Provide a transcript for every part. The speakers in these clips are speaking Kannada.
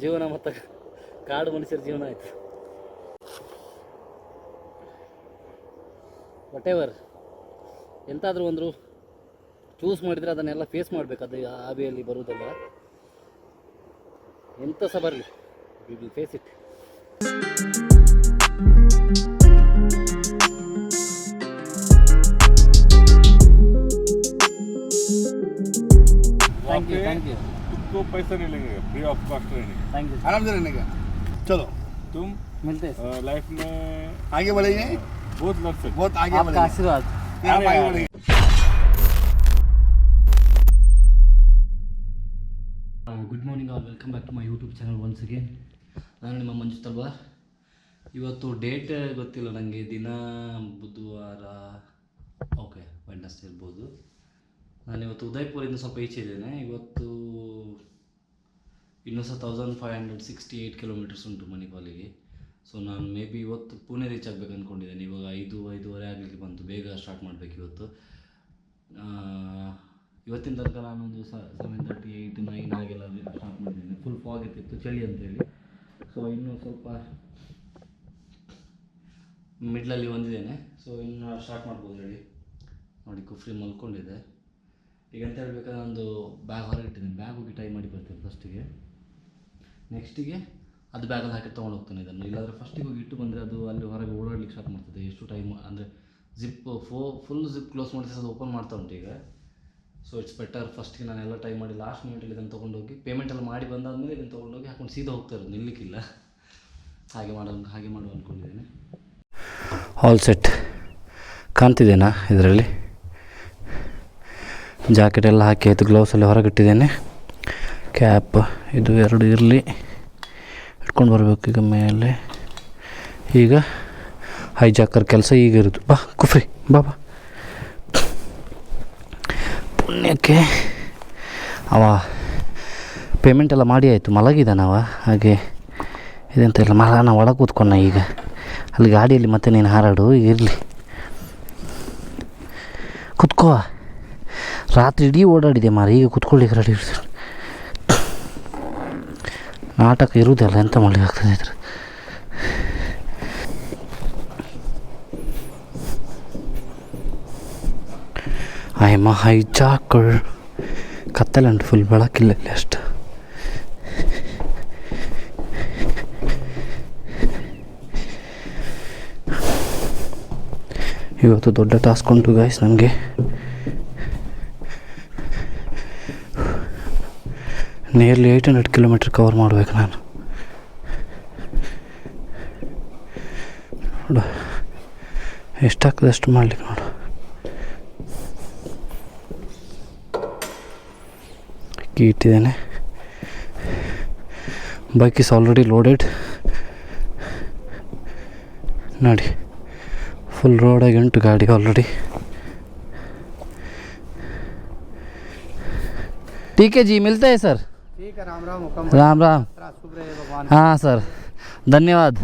ಜೀವನ ಮತ್ತು ಕಾಡು ಮನುಷ್ಯರ ಜೀವನ ಆಯಿತು. ವಟ್ ಎವರ್ ಎಂತಾದರೂ ಒಂದು ಚೂಸ್ ಮಾಡಿದರೆ ಅದನ್ನೆಲ್ಲ ಫೇಸ್ ಮಾಡಬೇಕು, ಅದು ಆಬೆಯಲ್ಲಿ ಬರುವುದಲ್ಲ. ಎಂತ ಸಹ ಬರಲಿ. ವಿಲ್ ಫೇಸ್ ಇಟ್ ಯು तुमको पैसा नहीं लगेगा free of cost training thank you आराम से रहने का चलो तुम मिलते हैं लाइफ में आगे बढ़ेंगे बहुत लड़ सकते बहुत आगे आपका बढ़ेंगे आशीर्वाद यहाँ अरे आगे यार। बढ़ेंगे good morning all welcome back to my YouTube channel once again ನಾನು ನಿಮ್ಮ ಮಂಜು ತಲ್ವಾರ್ ಇವತ್ತು ಡೇಟ್ ಗೊತ್ತಿಲ್ಲ ನನಗೆ ದಿನ ಬುಧವಾರ ಓಕೆ ವೆಡ್ನಸ್ಡೇ ಇರ್ಬೋದು ನಾನು ಇವತ್ತು ಉದಯ್ಪುರಿಂದ ಸ್ವಲ್ಪ ಈಚೆ ಇದ್ದೇನೆ. ಇವತ್ತು ಇನ್ನೂ ಸಹ thousand five hundred sixty eight kilometres ಉಂಟು ಮಣಿಪಾಲಿಗೆ ಸೊ ನಾನು ಮೇ ಬಿ ಇವತ್ತು ಪುಣೆ ರೀಚ್ ಆಗಬೇಕು ಅಂದ್ಕೊಂಡಿದ್ದೇನೆ ಇವಾಗ ಐದು, ಐದೂವರೆ ಆಗಲಿಕ್ಕೆ ಬಂತು. ಬೇಗ ಸ್ಟಾರ್ಟ್ ಮಾಡಬೇಕು ಇವತ್ತು. ಇವತ್ತಿನ ತನಕ ನಾನೊಂದು ಸೆವೆನ್ ತರ್ಟಿ ಏಯ್ಟ್ ನೈನ್ ಹಾಗೆಲ್ಲ ಸ್ಟಾರ್ಟ್ ಮಾಡಿದ್ದೇನೆ. ಫುಲ್ ಫಾಗ್ ಇತ್ತು ಚಳಿ ಅಂತೇಳಿ. ಸೊ ಇನ್ನೂ ಸ್ವಲ್ಪ ಮಿಡ್ಲಲ್ಲಿ ಬಂದಿದ್ದೇನೆ. ಸೊ ಇನ್ನು ಸ್ಟಾರ್ಟ್ ಮಾಡ್ಬೋದು ಹೇಳಿ. ನೋಡಿ, ಕುಫ್ರಿ ಮಲ್ಕೊಂಡಿದೆ ಈಗ ಅಂತ ಹೇಳ್ಬೇಕಾದ್ರೆ ಒಂದು ಬ್ಯಾಗ್ ಹೊರಗೆ ಇಟ್ಟಿದ್ದೀನಿ. ಬ್ಯಾಗ್ ಹೋಗಿ ಟೈ ಮಾಡಿ ಬರ್ತೇನೆ ಫಸ್ಟಿಗೆ ನೆಕ್ಸ್ಟಿಗೆ ಅದು ಬ್ಯಾಗಲ್ಲಿ ಹಾಕಿ ತೊಗೊಂಡು ಹೋಗ್ತಾನೆ ಇದನ್ನು. ಇಲ್ಲಾಂದರೆ ಫಸ್ಟಿಗೆ ಹೋಗಿ ಇಟ್ಟು ಬಂದರೆ ಅದು ಅಲ್ಲಿ ಹೊರಗೆ ಓಡಾಡ್ಲಿಕ್ಕೆ ಸ್ಟಾರ್ಟ್ ಮಾಡ್ತದೆ. ಎಷ್ಟು ಟೈಮ್ ಅಂದರೆ ಜಿಪ್ ಫೋ ಫುಲ್ ಜಿಪ್ ಕ್ಲೋಸ್ ಮಾಡಿಸಿ ಅದು ಓಪನ್ ಮಾಡ್ತಾ ಉಂಟು ಈಗ. ಸೊ ಇಟ್ಸ್ ಬೆಟರ್ ಫಸ್ಟಿಗೆ ನಾನು ಎಲ್ಲ ಟ್ರೈ ಮಾಡಿ ಲಾಸ್ಟ್ ಮಿನಿಟಲ್ಲಿ ಇದನ್ನು ತೊಗೊಂಡೋಗಿ ಪೇಮೆಂಟ್ ಎಲ್ಲ ಮಾಡಿ ಬಂದಾದಮೇಲೆ ಇದನ್ನು ತೊಗೊಂಡೋಗಿ ಹಾಕೊಂಡು ಸೀದಾ ಹೋಗ್ತಾ ಇರೋದು, ನಿಲ್ಲಕ್ಕಿಲ್ಲ. ಹಾಗೆ ಮಾಡೋ, ಹಾಗೆ ಮಾಡುವ ಅಂದ್ಕೊಂಡಿದ್ದೇನೆ ಹಾಲ್ ಸೆಟ್ ಕಾಣ್ತಿದ್ದೇನಾ ಇದರಲ್ಲಿ? ಜಾಕೆಟ್ ಎಲ್ಲ ಹಾಕಿ ಆಯಿತು ಗ್ಲೌಸಲ್ಲಿ ಹೊರಗೆ ಹೊರಗಿಟ್ಟಿದ್ದೇನೆ. ಕ್ಯಾಪ್ ಇದು ಎರಡು ಇರಲಿ. ಇಟ್ಕೊಂಡು ಬರಬೇಕು ಈಗ ಮೇಲೆ. ಈಗ ಹೈಜಾಕರ್ ಕೆಲಸ ಈಗ ಇರೋದು. ಬಾ, ಕುಫ್ರಿ, ಬಾ ಬಾ. ಪುಣ್ಯಕ್ಕೆ ಅವ ಪೇಮೆಂಟ್ ಎಲ್ಲ ಮಾಡಿ ಆಯಿತು. ಮಲಗಿದ್ದಾನವ ಹಾಗೆ ಇದೆಂತ ಇಲ್ಲ ಮಲ, ನಾ ಒಳಗೆ ಕೂತ್ಕೊಂಡ ಈಗ. ಅಲ್ಲಿ ಗಾಡಿಯಲ್ಲಿ ಮತ್ತೆ ನೀನು ಹಾರಾಡು ಇರಲಿ. ಕುತ್ಕೋ. ರಾತ್ರಿ ಇಡೀ ಓಡಾಡಿದೆ ಮಾರ, ಈಗ ಕುತ್ಕೊಳ್ಳಿಕ್ಕೆ ರೆಡಿ ಇರ್ತೀನಿ ನಾಟಕ ಇರುವುದಲ್ಲ, ಎಂತ ಮಾಡಲಿಕ್ಕೆ ಆಗ್ತದೆ ಇದ್ರೆ ಐ ಮ ಹೈಜಾಕರ್ ಕತ್ತಲೆ ಉಂಟು ಫುಲ್ ಬೆಳಕಿಲ್ಲ ಇಲ್ಲಿ ಅಷ್ಟು. ಇವತ್ತು ದೊಡ್ಡ ಟಾಸ್ಕ್ ಉಂಟು ಗಾಯ್ಸ್ ನನಗೆ nearly eight hundred kilometre cover ಮಾಡಬೇಕು ನಾನು ನೋಡು ಎಷ್ಟಾಗ್ತದೆ ಅಷ್ಟು ಮಾಡ್ಲಿಕ್ಕೆ ನೋಡು ಕೀ ಇಟ್ಟಿದ್ದೇನೆ ಬೈಕ್ ಇಸ್ ಆಲ್ರೆಡಿ ಲೋಡೆಡ್ ನೋಡಿ ಫುಲ್ ರೋಡಾಗಿ ಉಂಟು ಗಾಡಿ ಆಲ್ರೆಡಿ ठीक है जी मिलते हैं सर ठीक है राम राम हुकम राम राम शुभ रहे भगवान हाँ सर धन्यवाद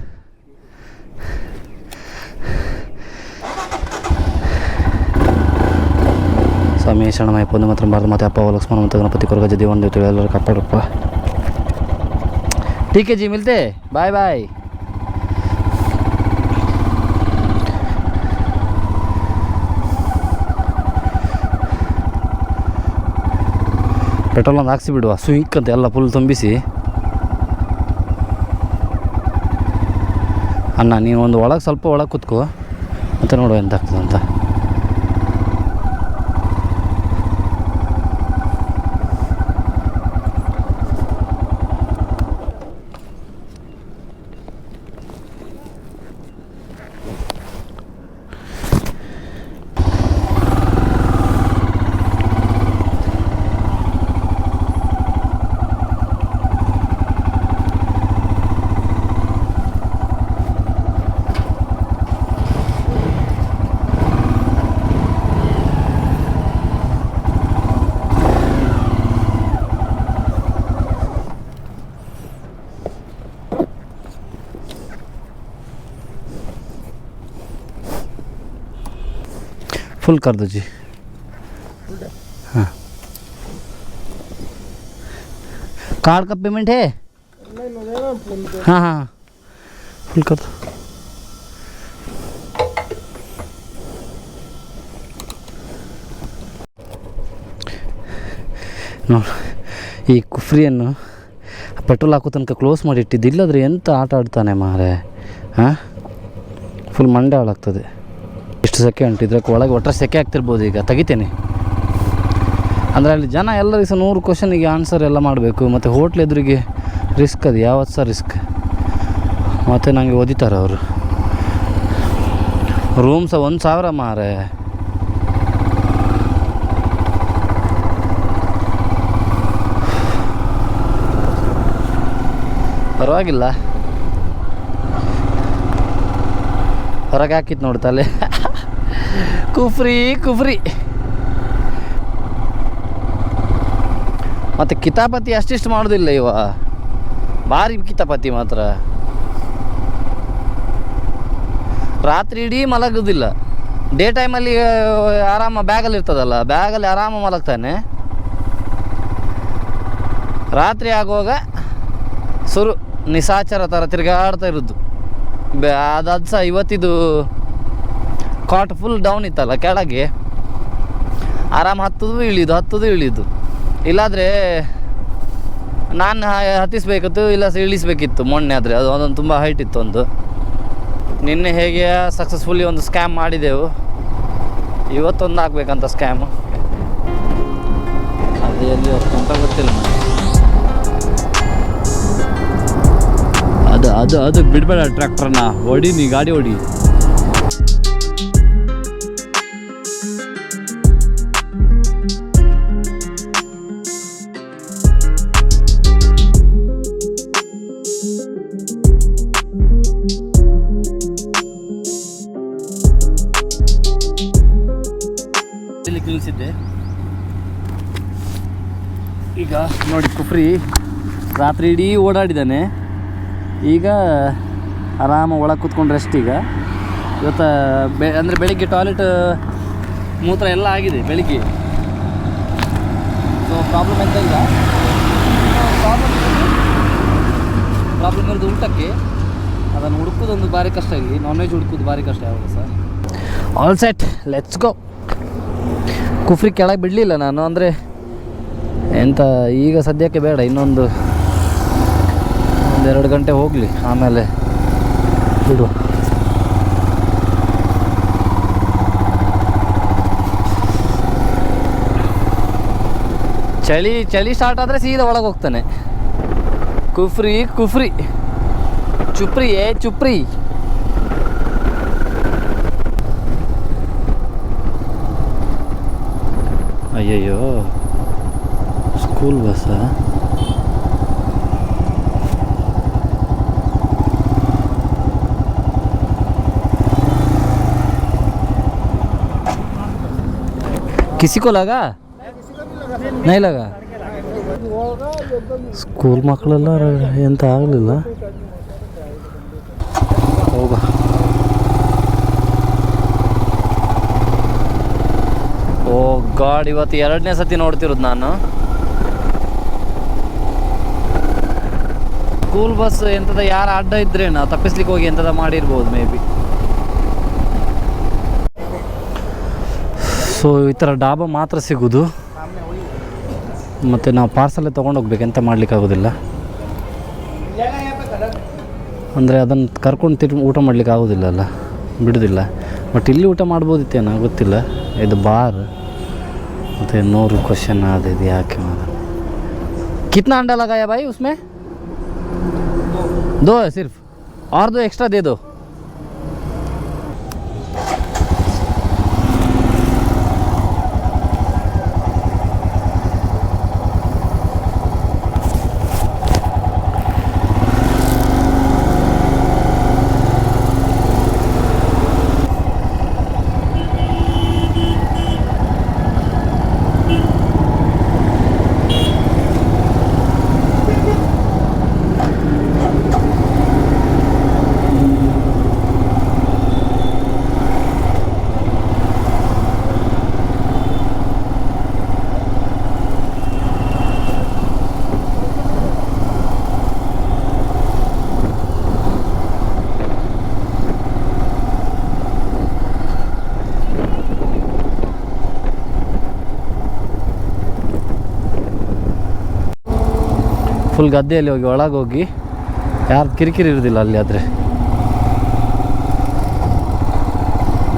ಸ್ವಾಮಿ ಶರಣಮಯ ಪೊಂದು ಮಾತ್ರ ಭಾರತ ಮಾತೆ ಅಪ್ಪ ಲಕ್ಷ್ಮಣ ಮತ್ತು ಗಣಪತಿ ಕೊರಗ ಜದಿ ಒಂದು ತಿಳಿ ಎಲ್ಲರೂ ಕಾಪಾಡಪ್ಪ ठीक है जी मिलते हैं ಪೆಟ್ರೋಲ್ ಒಂದು ಹಾಕ್ಸಿ ಬಿಡುವ. ಸ್ವಿಂಕ್ ಅಂತ ಎಲ್ಲ ಫುಲ್ ತುಂಬಿಸಿ. ಅಣ್ಣ, ನೀನು ಒಂದು ಒಳಗೆ ಸ್ವಲ್ಪ ಒಳಗೆ ಕೂತ್ಕೋ. ಮತ್ತು ನೋಡುವ ಎಂತ ಆಗ್ತದೆ ಅಂತ फुल कर दो जी हाँ कार्ड का पेमेंट है ಹಾಂ ಹಾಂ ಫುಲ್ ಕತ್ ನೋಡಿ ಈ ಕುಫ್ರಿಯನ್ನು ಪೆಟ್ರೋಲ್ ಹಾಕೋ ತನಕ ಕ್ಲೋಸ್ ಮಾಡಿ ಇಟ್ಟಿದ್ದು ಇಲ್ಲದ್ರೆ ಎಂತ ಆಟ ಆಡ್ತಾನೆ ಮಾರೆ ಹಾಂ ಫುಲ್ ಮಂಡೆ ಹಾಳಾಗ್ತದೆ ಎಷ್ಟು ಸೆಕೆ ಉಂಟು ಇದ್ರಕ್ಕೆ ಒಳಗೆ ಒಟ್ಟರೆ ಸೆಕೆ ಆಗ್ತಿರ್ಬೋದು ಈಗ, ತೆಗಿತೇನೆ. ಅಂದರೆ ಅಲ್ಲಿ ಜನ ಎಲ್ಲರಿಗೂ ಸಹ ನೂರು ಕ್ವಶನಿಗೆ ಆನ್ಸರ್ ಎಲ್ಲ ಮಾಡಬೇಕು. ಮತ್ತು ಹೋಟ್ಲ್ ಎದುರಿಗೆ ರಿಸ್ಕ್ ಅದು, ಯಾವತ್ತು ಸಹ ರಿಸ್ಕ್ ಮತ್ತು ನನಗೆ ಓದಿತಾರೆ ಅವರು. ರೂಮ್ ಸಹ ಒಂದು ಸಾವಿರ ಮಾರೆ. ಪರವಾಗಿಲ್ಲ. ಹೊರಗೆ ಹಾಕಿತ್ತು ನೋಡಿ ತಲೆ. ಕುಫ್ರಿ ಕುಫ್ರಿ. ಮತ್ತು ಕಿತಾಪತಿ ಅಷ್ಟಿಷ್ಟು ಮಾಡೋದಿಲ್ಲ ಇವ. ಭಾರಿ ಕಿತಾಪತಿ ಮಾತ್ರ. ರಾತ್ರಿ ಇಡೀ ಮಲಗೋದಿಲ್ಲ. ಡೇ ಟೈಮಲ್ಲಿ ಆರಾಮ ಬ್ಯಾಗಲ್ಲಿ ಇರ್ತದಲ್ಲ ಬ್ಯಾಗಲ್ಲಿ ಆರಾಮ ಮಲಗ್ತಾನೆ. ರಾತ್ರಿ ಆಗುವಾಗ ಸುರು ನಿಸಾಚರ ಥರ ತಿರುಗಾಡ್ತಾ ಇರೋದು. ಬೆ ಅದು ಅದು ಸಹ ಇವತ್ತಿದು ಕಾಟ್ ಫುಲ್ ಡೌನ್ ಇತ್ತಲ್ಲ ಕೆಳಗೆ? ಆರಾಮ ಹತ್ತದು, ಇಳಿದು ಹತ್ತದು, ಇಳಿದು. ಇಲ್ಲಾದರೆ ನಾನು ಹತ್ತಿಸ್ಬೇಕಿತ್ತು, ಇಲ್ಲ ಇಳಿಸ್ಬೇಕಿತ್ತು ಮೊನ್ನೆ ಆದರೆ. ಅದು ಅದೊಂದು ತುಂಬ ಹೈಟ್ ಇತ್ತು ಒಂದು. ನಿನ್ನೆ ಹೇಗೆ ಸಕ್ಸಸ್ಫುಲ್ಲಿ ಒಂದು ಸ್ಕ್ಯಾಮ್ ಮಾಡಿದೆವು. ಇವತ್ತೊಂದು ಹಾಕ್ಬೇಕಂತ ಸ್ಕ್ಯಾಮು ಅದು ಎಲ್ಲಿ ಅಂತ ಗೊತ್ತಿಲ್ಲ ಅದು ಅದು ಅದು ಬಿಡಬೇಡ ಟ್ರ್ಯಾಕ್ಟರ್ನ. ಹೊಡಿ ನೀ, ಗಾಡಿ ಹೊಡಿ ರಾತ್ರಿ ಇಡೀ ಓಡಾಡಿದ್ದಾನೆ. ಈಗ ಆರಾಮ ಒಳಗೆ ಕೂತ್ಕೊಂಡು ರೆಸ್ಟ್ ಈಗ. ಇವತ್ತು ಬೆ, ಅಂದರೆ ಬೆಳಿಗ್ಗೆ ಟಾಯ್ಲೆಟ್ ಮೂತ್ರ ಎಲ್ಲ ಆಗಿದೆ ಬೆಳಿಗ್ಗೆ. ಸೊ ಪ್ರಾಬ್ಲಮ್ ಎಂತ ಇಲ್ಲ. ಪ್ರಾಬ್ಲಮ್ ಪ್ರಾಬ್ಲಮ್ ಇರೋದು ಊಟಕ್ಕೆ. ಅದನ್ನು ಹುಡುಕೋದೊಂದು ಭಾರಿ ಕಷ್ಟ ಇಲ್ಲಿ. ನಾನ್ ವೆಜ್ ಹುಡುಕೋದು ಭಾರಿ ಕಷ್ಟ ಯಾವಾಗ sir? All set let's go Kufri ಕೆಳಗೆ ಬಿಡಲಿಲ್ಲ ನಾನು, ಅಂದರೆ ಎಂಥ ಈಗ ಸದ್ಯಕ್ಕೆ ಬೇಡ, ಇನ್ನೊಂದು ಒಂದೆರಡು ಗಂಟೆ ಹೋಗಲಿ, ಆಮೇಲೆ ಬಿಡುವ. ಚಳಿ ಚಳಿ ಸ್ಟಾರ್ಟ್ ಆದರೆ ಸೀದಾ ಒಳಗೆ ಹೋಗ್ತಾನೆ. ಕುಫ್ರಿ ಕುಫ್ರಿ. ಚುಪ್ರಿ, ಏ ಚುಪ್ರಿ. ಅಯ್ಯಯ್ಯೋ ಸ್ಕೂಲ್ ಬಸ್ಸಾ किसी को लगा नहीं लगा ಸ್ಕೂಲ್ ಮಕ್ಕಳೆಲ್ಲ ಎಂತ ಆಗಲಿಲ್ಲ ಹೋಗ ಓ ಗಾಡ್ ಇವತ್ತು ಎರಡನೇ ಸತಿ ನೋಡ್ತಿರೋದು ನಾನು ಸ್ಕೂಲ್ ಬಸ್ ಎಂಥದ ಯಾರು ಅಡ್ಡ ಇದ್ರೆ ನಾವು ತಪ್ಪಿಸ್ಲಿಕ್ಕೆ ಹೋಗಿ ಎಂಥದ ಮಾಡಿರ್ಬೋದು ಮೇ ಬಿ ಸೊ, ಈ ಥರ ಡಾಬಾ ಮಾತ್ರ ಸಿಗೋದು. ಮತ್ತು ನಾವು ಪಾರ್ಸಲ್ಲೇ ತೊಗೊಂಡೋಗ್ಬೇಕು ಎಂತ ಮಾಡಲಿಕ್ಕಾಗೋದಿಲ್ಲ ಅಂದರೆ ಅದನ್ನು ಕರ್ಕೊಂಡು ತಿರು, ಊಟ ಮಾಡ್ಲಿಕ್ಕೆ ಆಗೋದಿಲ್ಲ ಅಲ್ಲ, ಬಿಡೋದಿಲ್ಲ. ಬಟ್ ಇಲ್ಲಿ ಊಟ ಮಾಡ್ಬೋದಿತ್ತೇನೋ, ಗೊತ್ತಿಲ್ಲ. ಇದು ಬಾರ್. ಮತ್ತು ನೂರು ಕ್ವಶನ್ ಅದು ಇದು ಯಾಕೆ ಕಿತ್ನ ಅಂಡಲ್ಲ ಗಾಯ ಬಾಯಿ ಉಸ್ಮೆ? ದೋ, ಸಿರ್ಫ್. ಆರ್ ಎಕ್ಸ್ಟ್ರಾ ದೇದೋ. ಫುಲ್ ಗದ್ದೆಯಲ್ಲಿ ಹೋಗಿ ಒಳಗೆ ಹೋಗಿ ಯಾರು ಕಿರಿಕಿರಿ ಇರೋದಿಲ್ಲ ಅಲ್ಲಿ ಆದರೆ.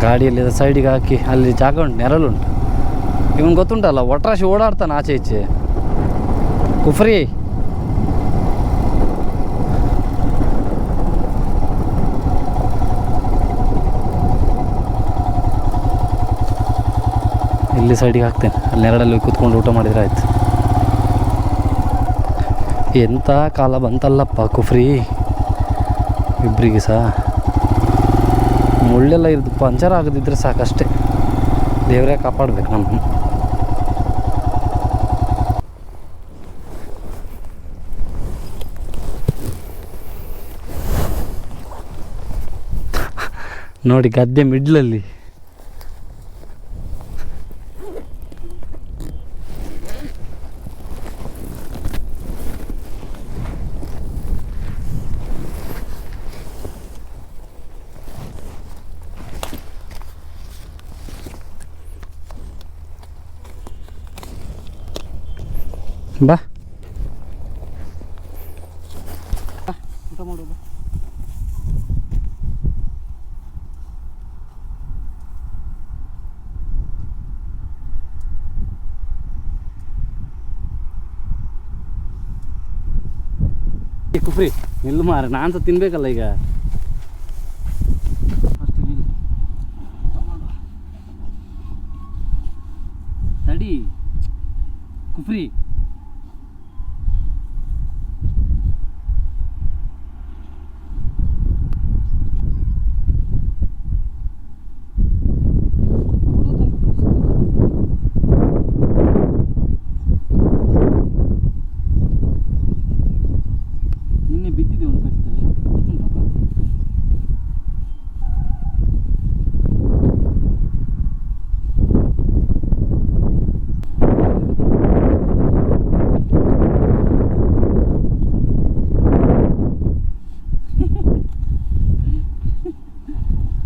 ಗಾಡಿಯಲ್ಲಿ ಸೈಡಿಗೆ ಹಾಕಿ, ಅಲ್ಲಿ ಜಾಗ ಉಂಟು ನೆರಳುಂಟು ಇವನು ಗೊತ್ತುಂಟಲ್ಲ, ಒಟ್ರಾಶಿ ಓಡಾಡ್ತಾನೆ ಆಚೆ ಈಚೆ. ಕುಫ್ರಿ. ಇಲ್ಲಿ ಸೈಡಿಗೆ ಹಾಕ್ತೇನೆ. ಅಲ್ಲಿ ನೆರಳಲ್ಲಿ ಕೂತ್ಕೊಂಡು ಊಟ ಮಾಡಿದ್ರೆ ಆಯ್ತು. ಎಂಥ ಕಾಲ ಬಂತಲ್ಲಪ್ಪ ಕುಫ್ರಿ? ಇಬ್ಬರಿಗೆ ಸಹ ಮುಳ್ಳೆಲ್ಲ ಇರೋದು ಪಂಚರ್ ಆಗದಿದ್ರೆ ಸಾಕಷ್ಟೇ. ದೇವರೇ ಕಾಪಾಡ್ಬೇಕು ನಮ್ಮ ನೋಡಿ ಗದ್ದೆ ಮಿಡ್ಲಲ್ಲಿ. ಬಾ. ಮಾಡೋದು ಕುಫ್ರಿ ನಿಲ್ಲು ಮಾರ ನಾನು ತಿನ್ಬೇಕಲ್ಲ ಈಗ. ತಡಿ. ಕುಫ್ರಿ ನಿನ್ನೆ ಬಿದ್ದಿದೆ ಒಂದು ಪೆಟ್ಟು ಗೊತ್ತುಂಟಪ್ಪ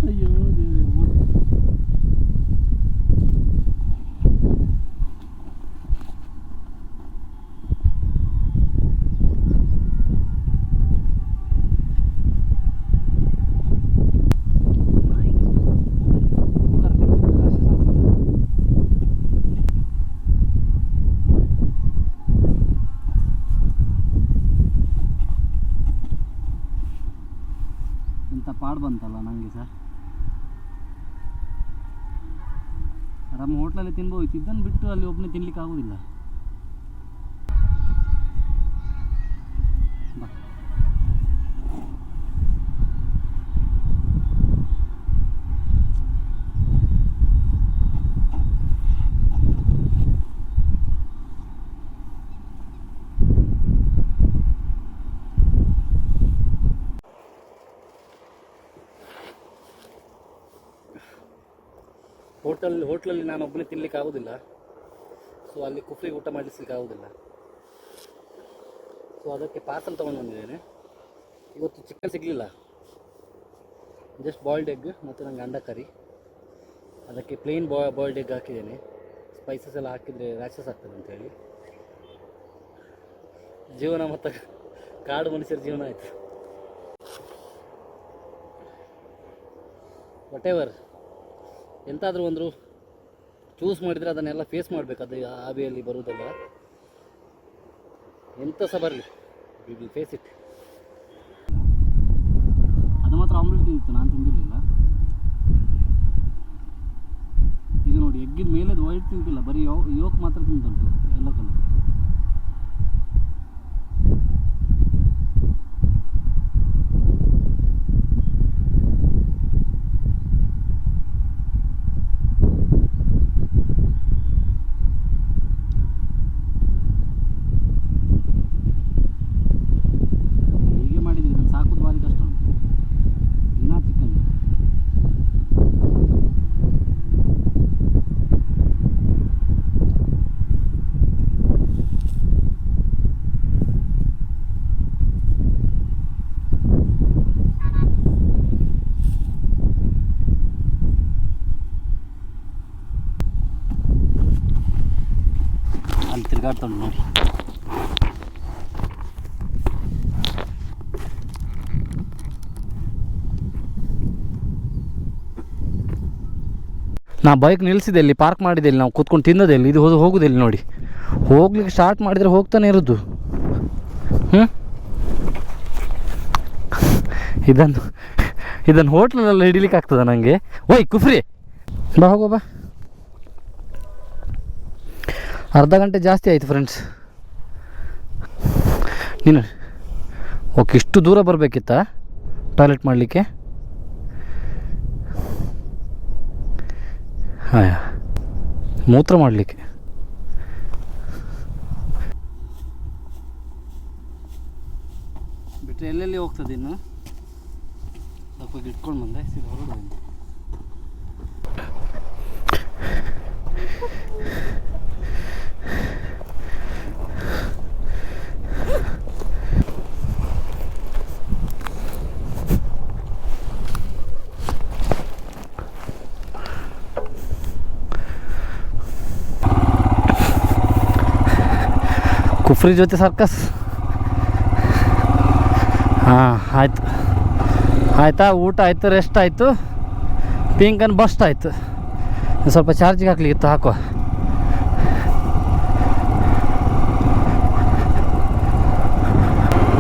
ಅಯ್ಯೋ ದೇವ್ರೇ ಇಂಥ ಪಾಡು ಬಂತಲ್ಲ ನನಗೆ ಸಹ ತಿನ್ಬೋಯ್ತು ಇದನ್ನು ಬಿಟ್ಟು ಅಲ್ಲಿ ಒಬ್ಬನೇ ತಿನ್ಲಿಕ್ಕೆ ಆಗೋದಿಲ್ಲ ಹೋಟೆಲ್ ಹೋಟ್ಲಲ್ಲಿ ನಾನು ಒಬ್ಬನೇ ತಿನ್ನಲಿಕ್ಕೆ ಆಗೋದಿಲ್ಲ. ಸೊ ಅಲ್ಲಿ ಕುಫ್ರಿ ಊಟ ಮಾಡಿಸ್ಲಿಕ್ಕೆ ಆಗೋದಿಲ್ಲ. ಸೊ ಅದಕ್ಕೆ ಪಾರ್ಸಲ್ ತೊಗೊಂಡು ಬಂದಿದ್ದೇನೆ. ಇವತ್ತು ಚಿಕನ್ ಸಿಗಲಿಲ್ಲ. ಜಸ್ಟ್ ಬಾಯ್ಲ್ಡ್ ಎಗ್ ಮತ್ತು ನಂಗೆ ಅಂಡ ಕರಿ ಅದಕ್ಕೆ ಪ್ಲೇನ್ ಬಾಯ್ ಬಾಯ್ಲ್ಡ್ ಎಗ್ ಹಾಕಿದ್ದೇನೆ. ಸ್ಪೈಸಸ್ ಎಲ್ಲ ಹಾಕಿದರೆ ರ್ಯಾಷಸ್ ಆಗ್ತದೆ ಅಂತೇಳಿ ಜೀವನ ಮತ್ತು ಕಾಡು ಮನುಷ್ಯರ ಜೀವನ ಆಯಿತು. ವಟ್ ಎವರ್ ಎಂತಾದರೂ ಒಂದು ಚೂಸ್ ಮಾಡಿದರೆ ಅದನ್ನೆಲ್ಲ ಫೇಸ್ ಮಾಡಬೇಕು ಅದು ಆವಿಯಲ್ಲಿ ಬರುವುದೆಲ್ಲ. ಎಂತ ಸಹ ಬರಲಿ. ವಿಲ್ ಫೇಸ್ ಇಟ್ ಅದು ಮಾತ್ರ ಆಮ್ಲೆಟ್ ತಿಂದಿತ್ತು, ನಾನು ತಿಂದಿರಲಿಲ್ಲ. ಇದು ನೋಡಿ ಎಗ್ಗಿನ ಮೇಲೆ ವೈಟ್ ತಿಂತಿಲ್ಲ, ಬರೀ ಯೋಕ್ ಮಾತ್ರ ತಿಂದುಂಟು ಎಲ್ಲ ಕಲರ್ ಜಗಾಡ್ತಾಳೆ ನೋಡಿ. ನಾ ಬೈಕ್ ನಿಲ್ಸಿದೆ, ಇಲ್ಲಿ ಪಾರ್ಕ್ ಮಾಡಿದೆ, ಇಲ್ಲಿ ನಾವು ಕೂತ್ಕೊಂಡು ತಿನ್ನೋದೆ ಇಲ್ಲಿ ಇದು ಹೋಗೋದು ಇಲ್ಲಿ ನೋಡಿ? ಹೋಗ್ಲಿಕ್ಕೆ ಸ್ಟಾರ್ಟ್ ಮಾಡಿದರೆ ಹೋಗ್ತಾನೆ ಇರೋದು. ಹ್ಞೂ ಇದನ್ನು ಇದನ್ನು ಹೋಟ್ಲಲ್ಲಿ ಹಿಡಿಲಿಕ್ಕೆ ಆಗ್ತದ ನನಗೆ ಓಯ್, ಕುಫ್ರಿ! ಬಾ, ಹೋಗೋ, ಬಾ. ಅರ್ಧ ಗಂಟೆ ಜಾಸ್ತಿ ಆಯಿತು ಫ್ರೆಂಡ್ಸ್ ನೀನು ಓಕೆ, ಇಷ್ಟು ದೂರ ಬರಬೇಕಿತ್ತಾ? ಟಾಯ್ಲೆಟ್ ಮಾಡಲಿಕ್ಕೆ? ಹಾಂ ಮೂತ್ರ ಮಾಡಲಿಕ್ಕೆ. ಬಿಟ್ಟರೆ ಎಲ್ಲೆಲ್ಲಿ ಹೋಗ್ತದೆ ಇನ್ನು? ಸ್ವಲ್ಪ ಇಟ್ಕೊಂಡು ಬಂದೆ, ಸೀದಾ ಕುಫ್ರಿ ಜೊತೆ ಸರ್ಕಸ್ ಹಾಂ ಆಯ್ತು ಆಯ್ತಾ ಊಟ ಆಯಿತು ರೆಸ್ಟ್ ಆಯಿತು ಪಿಂಕನ್ ಬಸ್ಟ್ ಆಯಿತು ಇನ್ನು ಸ್ವಲ್ಪ ಚಾರ್ಜಿಗೆ ಹಾಕ್ಲಿಕ್ಕಿತ್ತು ಹಾಕುವ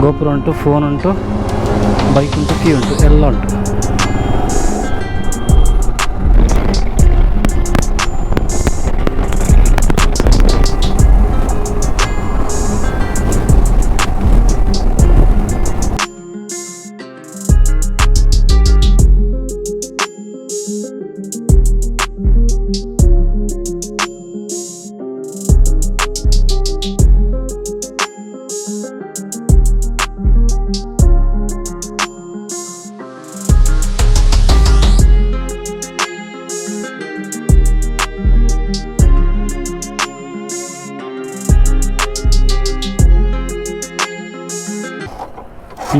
ಗೋಪುರ ಉಂಟು ಫೋನ್ ಉಂಟು ಬೈಕ್ ಉಂಟು ಕೀ ಉಂಟು ಎಲ್ಲ ಉಂಟು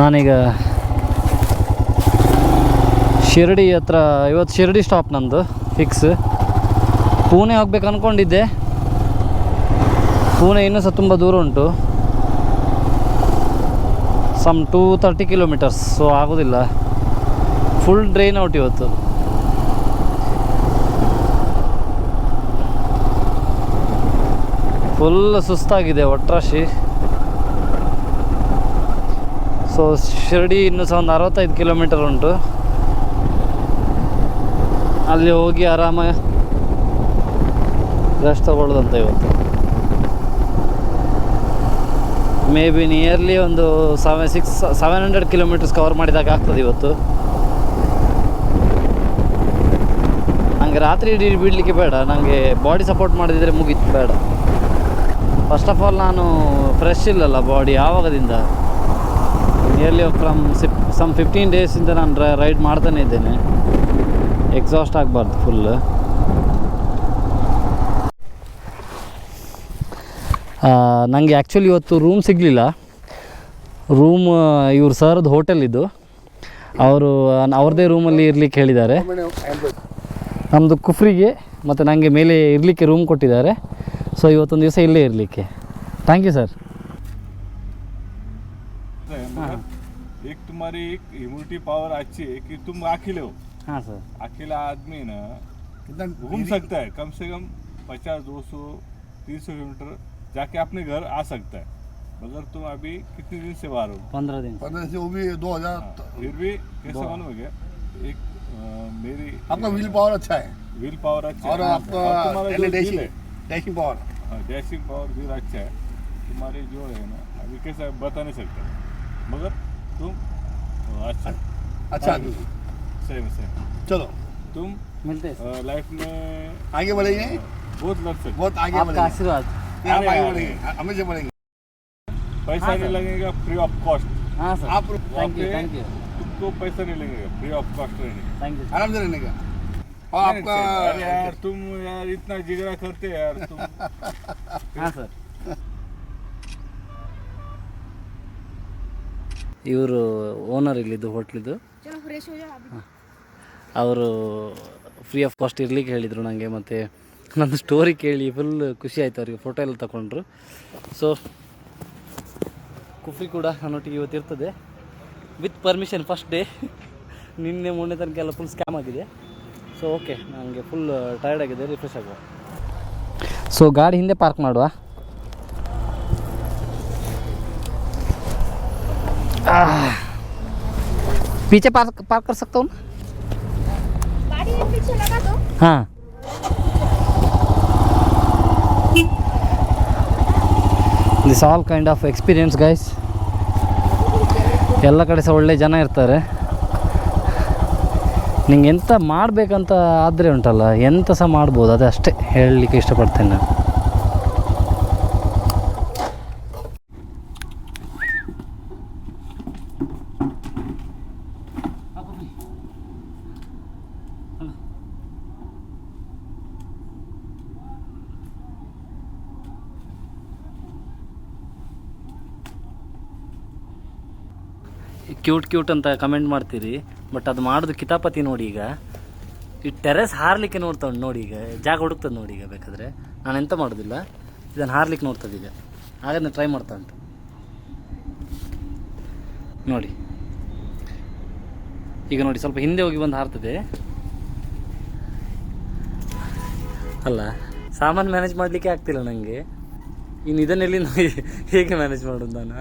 ನಾನೀಗ ಶಿರಡಿ ಹತ್ರ, ಇವತ್ತು ಶಿರಡಿ ಸ್ಟಾಪ್ ನಂದು ಫಿಕ್ಸ್ ಪೂಣೆ ಹೋಗ್ಬೇಕು ಅಂದ್ಕೊಂಡಿದ್ದೆ ಪೂಣೆ ಇನ್ನೂ ಸಹ ತುಂಬ ದೂರ ಉಂಟು. Some two thirty kilometres so ಆಗೋದಿಲ್ಲ. ಫುಲ್ ಡ್ರೈನ್ ಔಟ್ ಇವತ್ತು. ಫುಲ್ ಸುಸ್ತಾಗಿದೆ ಒಟ್ರಾಶಿ. ಸೊ ಶಿರಡಿ ಇನ್ನೂ ಸಹ ಒಂದು ಅರವತ್ತೈದು ಕಿಲೋಮೀಟರ್ ಉಂಟು. ಅಲ್ಲಿ ಹೋಗಿ ಆರಾಮ ರೆಸ್ಟ್ ತಗೊಳ್ಳೋದಂತ ಇವತ್ತು. ಮೇ ಬಿ ನಿಯರ್ಲಿ ಒಂದು seven six seven hundred kilometres cover ಮಾಡಿದಾಗ ಆಗ್ತದೆ ಇವತ್ತು. ನನಗೆ ರಾತ್ರಿ ಇಡೀ ಬಿಡಲಿಕ್ಕೆ ಬೇಡ ನನಗೆ ಬಾಡಿ ಸಪೋರ್ಟ್ ಮಾಡಿದರೆ ಮುಗೀತು ಬೇಡ. ಫಸ್ಟ್ ಆಫ್ ಆಲ್ ನಾನು ಫ್ರೆಶ್ ಇಲ್ಲಲ್ಲ ಬಾಡಿ ಯಾವಾಗದಿಂದ ನಿಯರ್ಲಿ ಫ್ರಮ್ ಸಿಪ್ ಸಮ್ ಫಿಫ್ಟೀನ್ ಡೇಸಿಂದ ನಾನು ರೈಡ್ ಮಾಡ್ತಾನೆ ಇದ್ದೇನೆ. ಎಕ್ಸಾಸ್ಟ್ ಆಗಬಾರ್ದು ಫುಲ್ ನನಗೆ ಆ್ಯಕ್ಚುಲಿ ಇವತ್ತು ರೂಮ್ ಸಿಗಲಿಲ್ಲ. ರೂಮ್ ಇವ್ರ ಸರ್ದು ಹೋಟೆಲ್ ಇದು. ಅವರು ಅವ್ರದ್ದೇ ರೂಮಲ್ಲಿ ಇರ್ಲಿಕ್ಕೆ ಹೇಳಿದ್ದಾರೆ. ನಮ್ಮದು ಕುಫ್ರಿಗೆ ಮತ್ತು ನನಗೆ ಮೇಲೆ ಇರಲಿಕ್ಕೆ ರೂಮ್ ಕೊಟ್ಟಿದ್ದಾರೆ. ಸೊ ಇವತ್ತೊಂದು ದಿವಸ ಇಲ್ಲೇ ಇರಲಿಕ್ಕೆ. ಥ್ಯಾಂಕ್ ಯು ಸರ್ तुम्हारी एक इम्यूनिटी पावर अच्छी है कि तुम अकेले हो. हाँ सर. अकेला आदमी ना एकदम घूम सकता है कम से कम पचास दो सौ तीन सौ किलोमीटर जाके अपने घर आ सकता है मगर तुम अभी कितने दिन से बाहर हो? पंद्रह दिन. पंद्रह से वो भी दो हज़ार हाँ, फिर भी कैसा मालूम है क्या? एक आ, मेरी आपका विल पावर अच्छा है। विल पावर अच्छा और आपका डैशिंग पावर हाँ? डैशिंग पावर व्हील अच्छा है। तुम्हारे जो है ना अभी कैसा बता नहीं सकता। मगर तुम हाँ, अच्छा। अच्छा। हाँ, सेम सेम चलो। तुम? मिलते हैं। लाइफ में आगे बढ़ेंगे? हाँ, बहुत बहुत आगे बढ़ेंगे। आशीर्वाद। आप आगे बढ़ेंगे। हमेशा बढ़ेंगे। पैसा नहीं लगेगा फ्री ऑफ़ कॉस्ट हाँ सर आप थैंक यू थैंक यू तुमको पैसा नहीं लगेगा free of cost thank you आराम से रहने का। और आपका यार तुम यार इतना जिगरा करते यार तुम। हाँ सर ಇವರು ಓನರ್ ಇಲ್ಲಿದ್ದು ಹೋಟ್ಲಿದ್ದು ಅವರು ಫ್ರೀ ಆಫ್ ಕಾಸ್ಟ್ ಇರ್ಲಿಕ್ಕೆ ಹೇಳಿದರು ನನಗೆ ಮತ್ತು ನನ್ನ ಸ್ಟೋರಿ ಕೇಳಿ ಫುಲ್ ಖುಷಿ ಆಯಿತು ಅವರಿಗೆ ಫೋಟೋ ಎಲ್ಲ ತಗೊಂಡ್ರು ಸೊ ಕುಫಿ ಕೂಡ ನನ್ನೊಟ್ಟಿಗೆ ಇವತ್ತು ಇರ್ತದೆ. ವಿತ್ ಪರ್ಮಿಷನ್ ಫಸ್ಟ್ ಡೇ ನಿನ್ನೆ, ಮೊನ್ನೆ ತನಕ ಎಲ್ಲ ಫುಲ್ ಸ್ಕ್ಯಾಮ್ ಆಗಿದೆ. ಸೊ ಓಕೆ ನನಗೆ ಫುಲ್ ಟಯರ್ಡ್ ಆಗಿದೆ ರಿಫ್ರೆಶ್ ಆಗುವ. ಸೊ ಗಾಡಿ ಹಿಂದೆ ಪಾರ್ಕ್ ಮಾಡುವ. पीछे पार्क पार्क कर सकता हूँ गाड़ी में पीछे लगा दो हाँ this all kind of experience guys ಎಲ್ಲ ಕಡೆ ಸಹ ಒಳ್ಳೆ ಜನ ಇರ್ತಾರೆ ನಿಂಗೆ ಎಂತ ಮಾಡಬೇಕಂತ ಆದರೆ ಉಂಟಲ್ಲ ಎಂತ ಸಹ ಮಾಡ್ಬೋದು ಅದೇ ಅಷ್ಟೇ ಹೇಳಲಿಕ್ಕೆ ಇಷ್ಟಪಡ್ತೇನೆ ನಾನು ಕ್ಯೂಟ್ ಕ್ಯೂಟ್ ಅಂತ ಕಮೆಂಟ್ ಮಾಡ್ತೀರಿ, ಬಟ್ ಅದು ಮಾಡೋದು ಕಿತಾಪತಿ ನೋಡಿ ಈಗ. ಈ ಟೆರೆಸ್ ಹಾರ್ಲಿಕ್ಕೆ ನೋಡ್ತಾ ಉಂಟು ನೋಡಿ ಈಗ, ಜಾಗ ಹುಡುಕ್ತದೆ ನೋಡಿ ಈಗ ಬೇಕಾದರೆ. ನಾನು ಎಂತ ಮಾಡೋದಿಲ್ಲ ಇದನ್ನು ಹಾರ್ಲಿಕ್ಕೆ ನೋಡ್ತದೆ ಈಗ. ಹಾಗಾದ್ರೆ ಟ್ರೈ ಮಾಡ್ತಾ ಉಂಟು. ನೋಡಿ. ಈಗ ನೋಡಿ, ಸ್ವಲ್ಪ ಹಿಂದೆ ಹೋಗಿ ಬಂದು ಹಾರ್ತದೆ. ಅಲ್ಲ, ಸಾಮಾನು ಮ್ಯಾನೇಜ್ ಮಾಡಲಿಕ್ಕೆ ಆಗ್ತಿಲ್ಲ ನನಗೆ ಇನ್ನು ಇದನ್ನೆಲ್ಲಿ ಹೇಗೆ ಮ್ಯಾನೇಜ್ ಮಾಡೋದು ನಾನು?